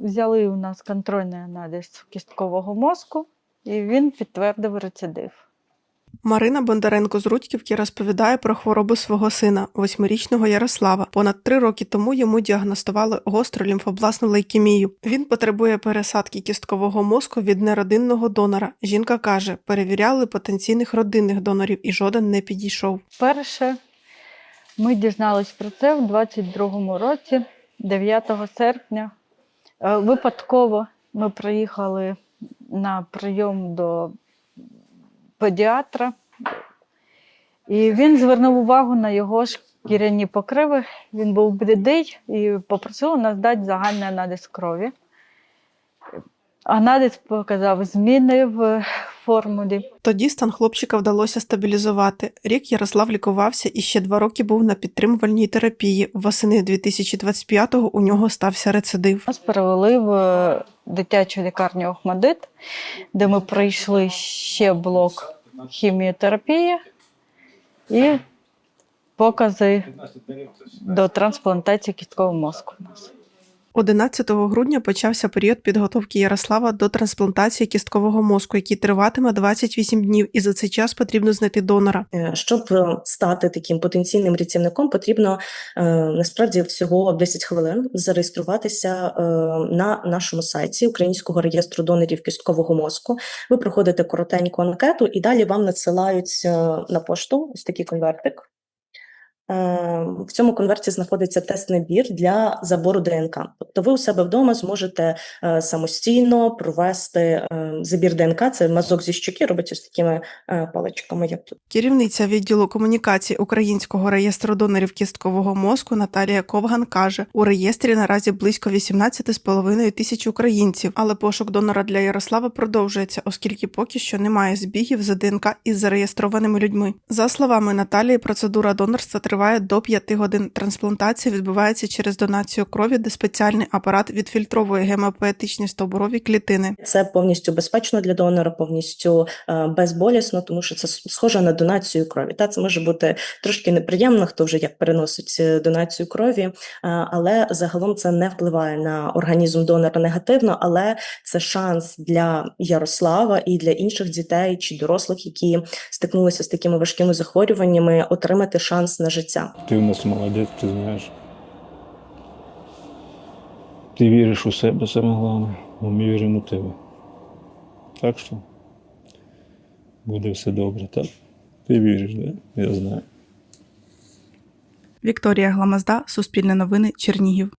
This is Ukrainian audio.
взяли у нас контрольний аналіз кісткового мозку, і він підтвердив рецидив. Марина Бондаренко з Рудьківки розповідає про хворобу свого сина, восьмирічного Ярослава. Понад три роки тому йому діагностували гостру лімфобласну лейкемію. Він потребує пересадки кісткового мозку від неродинного донора. Жінка каже, перевіряли потенційних родинних донорів і жоден не підійшов. Перше ми дізнались про це в 22-му році, 9 серпня. Е, Випадково ми приїхали на прийом до педіатра, і він звернув увагу на його шкіряні покриви. Він був блідий і попросив нас дати загальний аналіз крові. Аналіз показав зміни в формулі. Тоді стан хлопчика вдалося стабілізувати. Рік Ярослав лікувався і ще два роки був на підтримувальній терапії. Восени 2025-го у нього стався рецидив. Нас перевели в е, дитячу лікарню Охмадит, де ми пройшли ще блок хіміотерапії і покази до трансплантації кісткового мозку. у нас. 11 грудня почався період підготовки Ярослава до трансплантації кісткового мозку, який триватиме 28 днів, і за цей час потрібно знайти донора. Е, Щоб е, стати таким потенційним рятівником, потрібно е, насправді всього 10 хвилин зареєструватися на нашому сайті Українського реєстру донорів кісткового мозку. Ви проходите коротеньку анкету, і далі вам надсилають на пошту ось такий конвертик. Е, В цьому конверті знаходиться тест-набір для забору ДНК. Тобто ви у себе вдома зможете е, самостійно провести е, забір ДНК. Це мазок зі щоки, робиться з такими паличками, як тут. Керівниця відділу комунікацій Українського реєстру донорів кісткового мозку Наталія Ковган каже: у реєстрі наразі близько 18,5 тисяч українців, але пошук донора для Ярослава продовжується, оскільки поки що немає збігів за ДНК із зареєстрованими людьми. За словами Наталії, процедура донорства триває до 5 годин. Трансплантація відбувається через донацію крові, де спеціальний апарат відфільтровує гемопоетичні стовбурові клітини. Це повністю безпечно для донора, повністю е, безболісно, тому що це схоже на донацію крові. Та це може бути трошки неприємно, хто вже як переносить е, донацію крові, е, але загалом це не впливає на організм донора негативно, але це шанс для Ярослава і для інших дітей чи дорослих, які стикнулися з такими важкими захворюваннями, отримати шанс на життя. Ти у нас молодець, ти знаєш. Ти віриш у себе саме головне, а ми віримо у тебе. Так що буде все добре, так? Ти віриш. Да? Я знаю. Вікторія Гламазда, Суспільне новини, Чернігів.